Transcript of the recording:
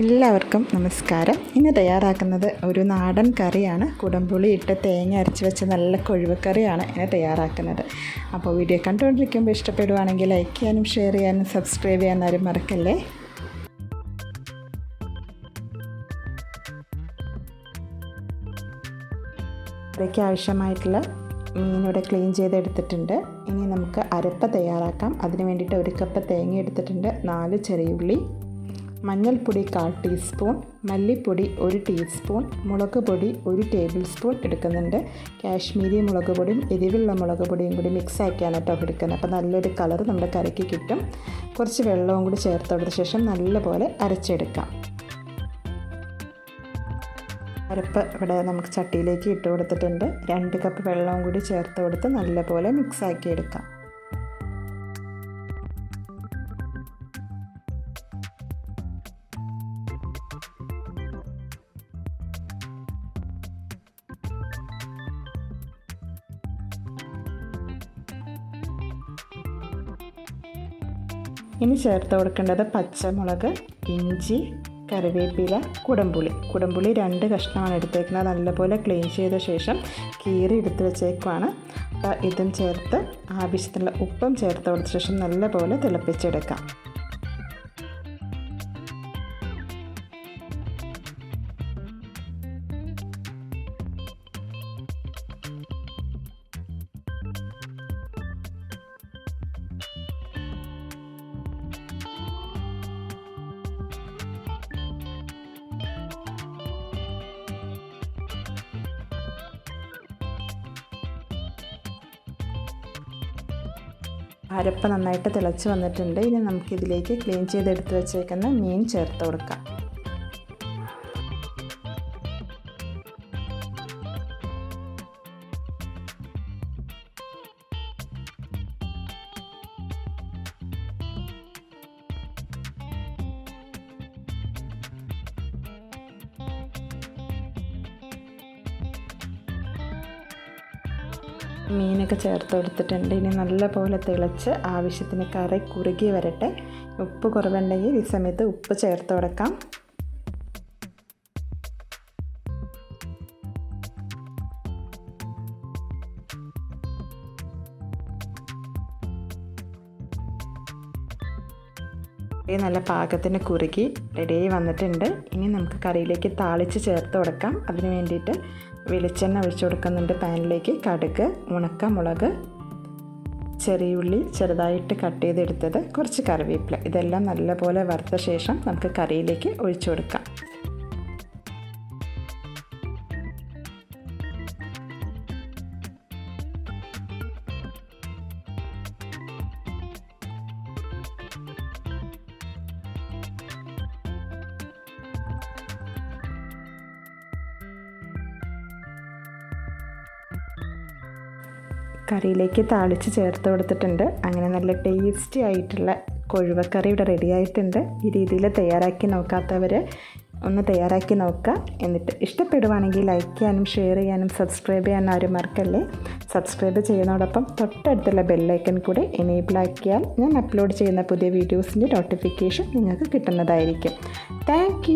എല്ലാവർക്കും നമസ്കാരം. ഇന്ന് തയ്യാറാക്കുന്നത് ഒരു നാടൻ കറിയാണ്. കുടംപുളി ഇട്ട് തേങ്ങ അരച്ച് വെച്ച നല്ല കൊഴുവക്കറിയാണ് ഇന്ന് തയ്യാറാക്കുന്നത്. അപ്പോൾ വീഡിയോ കണ്ടുകൊണ്ടിരിക്കുമ്പോൾ ഇഷ്ടപ്പെടുവാണെങ്കിൽ ലൈക്ക് ചെയ്യാനും ഷെയർ ചെയ്യാനും സബ്സ്ക്രൈബ് ചെയ്യാനും ആരും മറക്കല്ലേ? കറിക്ക് ആവശ്യമായിട്ടുള്ള മീനിവിടെ ക്ലീൻ ചെയ്തെടുത്തിട്ടുണ്ട്. ഇനി നമുക്ക് അരപ്പ് തയ്യാറാക്കാം. അതിന് വേണ്ടിയിട്ട് ഒരു കപ്പ് തേങ്ങ എടുത്തിട്ടുണ്ട്. നാല് ചെറിയുള്ളി മഞ്ഞൾപ്പൊടി കാൽ ടീസ്പൂൺ മല്ലിപ്പൊടി ഒരു ടീസ്പൂൺ മുളക് പൊടി ഒരു ടേബിൾ സ്പൂൺ എടുക്കുന്നുണ്ട്. കാശ്മീരി മുളക് പൊടിയും എരിവുള്ള മുളക് പൊടിയും കൂടി മിക്സ് ആക്കിയാണ് കേട്ടോ എടുക്കുന്നത്. അപ്പോൾ നല്ലൊരു കളർ നമ്മുടെ കറിക്ക് കിട്ടും. കുറച്ച് വെള്ളവും കൂടി ചേർത്ത് ശേഷം നല്ലപോലെ അരച്ചെടുക്കാം. അരപ്പ് ഇവിടെ നമുക്ക് ചട്ടിയിലേക്ക് ഇട്ട് കൊടുത്തിട്ടുണ്ട്. രണ്ട് കപ്പ് വെള്ളവും കൂടി ചേർത്ത് കൊടുത്ത് നല്ലപോലെ മിക്സ് ആക്കി എടുക്കാം ഇനി ചേർത്ത് കൊടുക്കേണ്ടത് പച്ചമുളക് ഇഞ്ചി കറിവേപ്പില കുടമ്പുളി കുടമ്പുളി രണ്ട് കഷ്ണമാണ് എടുത്തേക്കുന്നത്. നല്ലപോലെ ക്ലീൻ ചെയ്ത ശേഷം കീറി എടുത്ത് വെച്ചേക്കുവാണ്. ഇതും ചേർത്ത് ആവശ്യത്തിനുള്ള ഉപ്പും ചേർത്ത് കൊടുത്ത ശേഷം നല്ലപോലെ തിളപ്പിച്ചെടുക്കാം. അരപ്പ് നന്നായിട്ട് തിളച്ച് വന്നിട്ടുണ്ട്. ഇനി നമുക്കിതിലേക്ക് ക്ലീൻ ചെയ്തെടുത്ത് വെച്ചേക്കുന്ന മീൻ ചേർത്ത് കൊടുക്കാം. മീനൊക്കെ ചേർത്ത് കൊടുത്തിട്ടുണ്ട്. ഇനി നല്ലപോലെ തിളച്ച് ആവശ്യത്തിന് കറി കുറുകി വരട്ടെ. ഉപ്പ് കുറവുണ്ടെങ്കിൽ ഈ സമയത്ത് ഉപ്പ് ചേർത്ത് കൊടുക്കാം. നല്ല പാകത്തിന് കുറുകി റെഡിയായി വന്നിട്ടുണ്ട്. ഇനി നമുക്ക് കറിയിലേക്ക് താളിച്ച് ചേർത്ത് കൊടുക്കാം. അതിന് വേണ്ടിയിട്ട് വെളിച്ചെണ്ണ ഒഴിച്ചു കൊടുക്കുന്നുണ്ട് പാനിലേക്ക്. കടുക് ഉണക്കമുളക് ചെറിയുള്ളി ചെറുതായിട്ട് കട്ട് ചെയ്തെടുത്തത് കുറച്ച് കറിവേപ്പില. ഇതെല്ലാം നല്ലപോലെ വറുത്ത ശേഷം നമുക്ക് കറിയിലേക്ക് ഒഴിച്ചു കൊടുക്കാം. കറിയിലേക്ക് താളിച്ച് ചേർത്ത് കൊടുത്തിട്ടുണ്ട്. അങ്ങനെ നല്ല ടേസ്റ്റി ആയിട്ടുള്ള കൊഴുവക്കറി ഇവിടെ റെഡി ആയിട്ടുണ്ട്. ഈ രീതിയിൽ തയ്യാറാക്കി നോക്കാത്തവർ ഒന്ന് തയ്യാറാക്കി നോക്കുക. എന്നിട്ട് ഇഷ്ടപ്പെടുവാണെങ്കിൽ ലൈക്ക് ചെയ്യാനും ഷെയർ ചെയ്യാനും സബ്സ്ക്രൈബ് ചെയ്യാനും ആരും മറക്കല്ലേ? സബ്സ്ക്രൈബ് ചെയ്യുന്നതോടൊപ്പം തൊട്ടടുത്തുള്ള ബെല്ലൈക്കൺ കൂടെ എനേബിൾ ആക്കിയാൽ ഞാൻ അപ്ലോഡ് ചെയ്യുന്ന പുതിയ വീഡിയോസിന്റെ നോട്ടിഫിക്കേഷൻ നിങ്ങൾക്ക് കിട്ടുന്നതായിരിക്കും. താങ്ക്